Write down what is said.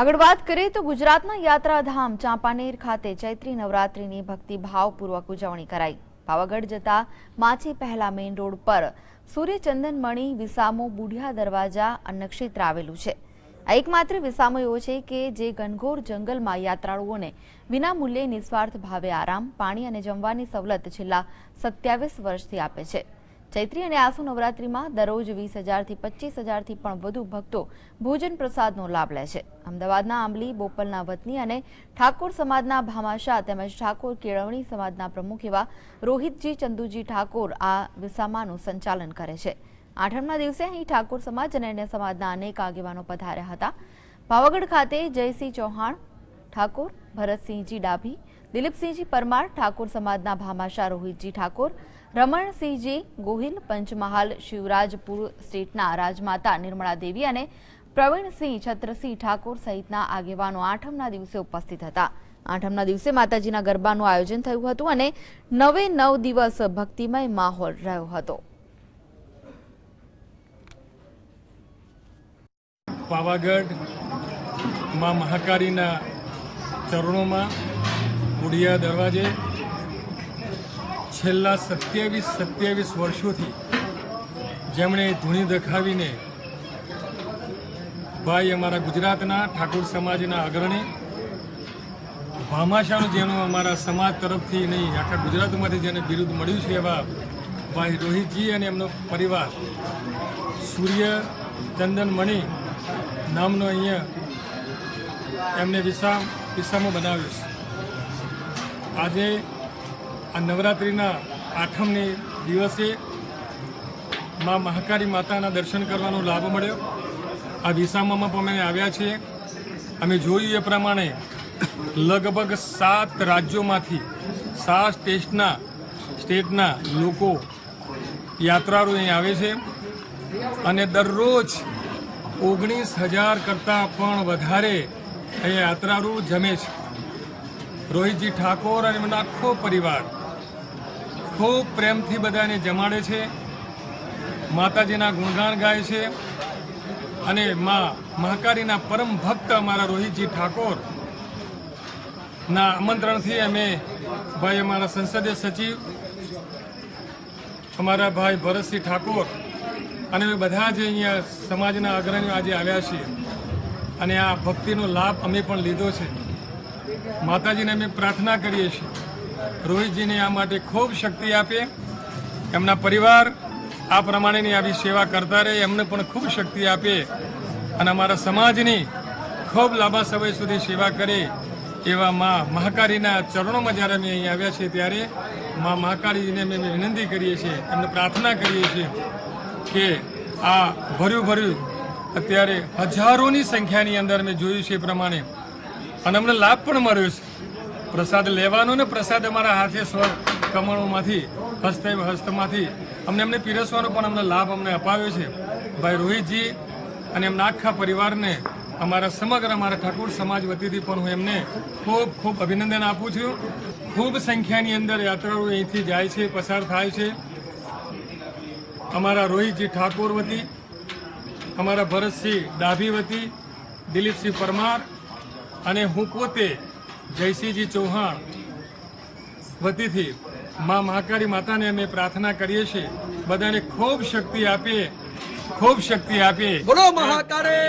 આગળ વાત કરીએ તો ગુજરાતના યાત્રાધામ ચાંપાનેર ખાતે ચૈત્રી નવરાત્રીની ભક્તિભાવપૂર્વક ઉજવણી કરાઈ. પાવાગઢ જતા માછી પહેલા મેઇન રોડ પર સૂર્યચંદનમણી વિસામો, બુઢિયા દરવાજા અન્નક્ષેત્ર આવેલું છે. આ એકમાત્ર વિસામો એવો છે કે જે ઘનઘોર જંગલમાં યાત્રાળુઓને વિના મૂલ્યે નિસ્વાર્થ ભાવે આરામ, પાણી અને જમવાની સવલત છેલ્લા સત્યાવીસ વર્ષથી આપે છે. ચૈત્રી અને આસુ નવરાત્રીમાં દરરોજ વીસ હજારથી પચીસ હજારથી પણ વધુ ભક્તો ભોજન પ્રસાદનો લાભ લે છે. અમદાવાદના આંબલી, બોપલના વતની અને ઠાકોર સમાજના ભામાશા તેમજ ઠાકોર કેળવણી સમાજના પ્રમુખ એવા રોહિતજી, ચંદુજી ઠાકોર આ વિસામાનું સંચાલન કરે છે. આઠમના દિવસે અહીં ઠાકોર સમાજ અને અન્ય સમાજના અનેક આગેવાનો પધાર્યા હતા. પાવાગઢ ખાતે જયસિંહ ચૌહાણ, ઠાકોર, ભરતસિંહજી ડાભી, દિલીપસિંહજી પરમાર, ઠાકોર સમાજના ભામાશા રોહિતજી ઠાકોર રમણસિંહજી, ગોહિલ, પંચમહાલ, શિવરાજપુર સ્ટેટના રાજમાતા નિર્મળા દેવી અને પ્રવીણસિંહ છત્રસિંહ ઠાકોર સહિતના આગેવાનો આઠમના દિવસે ઉપસ્થિત હતા. આઠમના દિવસે માતાજીના ગરબાનું આયોજન થયું હતું અને નવે નવ દિવસ ભક્તિમય માહોલ રહ્યો હતો. પાવાગઢમાં મહાકાળીના ચરણોમાં ઉડિયા દરવાજે છેલ્લા સત્યાવીસ સત્યાવીસ વર્ષોથી જેમણે ધૂણી દેખાવીને ભાઈ અમારા ગુજરાતના ઠાકોર સમાજના અગ્રણી, ભામાશાનું જેનું અમારા સમાજ તરફથી નહીં, આખા ગુજરાતમાંથી જેને બિરુદ મળ્યું છે એવા ભાઈ રોહિતજી અને એમનો પરિવાર, સૂર્ય ચંદન મણિ નામનો અહીંયા એમને વિસામ વિસામો બનાવ્યો છે. આજે આ નવરાત્રિના આઠમને દિવસે મા મહાકાળી માતાના દર્શન કરવાનો લાભ મળ્યો. આ વિસામામાં પણ અમે આવ્યા છીએ. અમે જોયું એ પ્રમાણે લગભગ સાત રાજ્યોમાંથી સાત સ્ટેટના સ્ટેટના લોકો યાત્રાળુ અહીં આવે છે અને દરરોજ ઓગણીસ હજાર કરતાં પણ વધારે અહીં યાત્રાળુ જમે છે. રોહિતજી ઠાકોર અને એમનો આખો પરિવાર ખૂબ પ્રેમથી બધાને જમાડે છે. માતાજીના ગુણગાન ગાય છે અને મા મહાકાળીના પરમ ભક્ત અમારા રોહિતજી ઠાકોર ના આમંત્રણથી અમે ભાઈ અમારા સંસદીય સચિવ, અમારા ભાઈ ભરતસિંહ ઠાકોર અને અમે બધા જ અહીંયા સમાજના અગ્રણીઓ આજે આવ્યા છીએ અને આ ભક્તિનો લાભ અમે પણ લીધો છે. માતાજીને અમે પ્રાર્થના કરીએ છીએ. રોહિતજીને આ માટે ખૂબ શક્તિ આપે. એમના પરિવાર આ પ્રમાણેની આવી સેવા કરતા રહે, એમને પણ ખૂબ શક્તિ આપે અને અમારા સમાજની ખૂબ લાંબા સમય સુધી સેવા કરે એવા મા મહાકાળીના ચરણોમાં જ્યારે અમે અહીં આવ્યા છીએ ત્યારે મા મહાકાળીજીને અમે વિનંતી કરીએ છીએ, એમને પ્રાર્થના કરીએ છીએ કે આ ભર્યું ભર્યું અત્યારે હજારોની સંખ્યાની અંદર અમે જોયું છે એ પ્રમાણે અને અમને લાભ પણ મળ્યો છે. પ્રસાદ લેવાનો ને પ્રસાદ અમારા હાથે સ્વ કમણોમાંથી હસ્તે હસ્તમાંથી. અમને એમને પીરસવાનો પણ અમને લાભ અમને અપાવ્યો છે. ભાઈ રોહિતજી અને એમના આખા પરિવારને, અમારા સમગ્ર અમારા ઠાકોર સમાજ વતીથી પણ હું એમને ખૂબ ખૂબ અભિનંદન આપું છું. ખૂબ સંખ્યાની અંદર યાત્રાળુ અહીંથી જાય છે, પસાર થાય છે. અમારા રોહિતજી ઠાકોર વતી, અમારા ભરતસિંહ ડાભી વતી, દિલીપસિંહ પરમાર અને હું પોતે જયસિંહજી ચૌહાણ વતીથી મા મહાકાળી માતાને અમે પ્રાર્થના કરીએ છીએ. બધાને ખૂબ શક્તિ આપીએ, ખૂબ શક્તિ આપીએ. બોલો મહાકાળી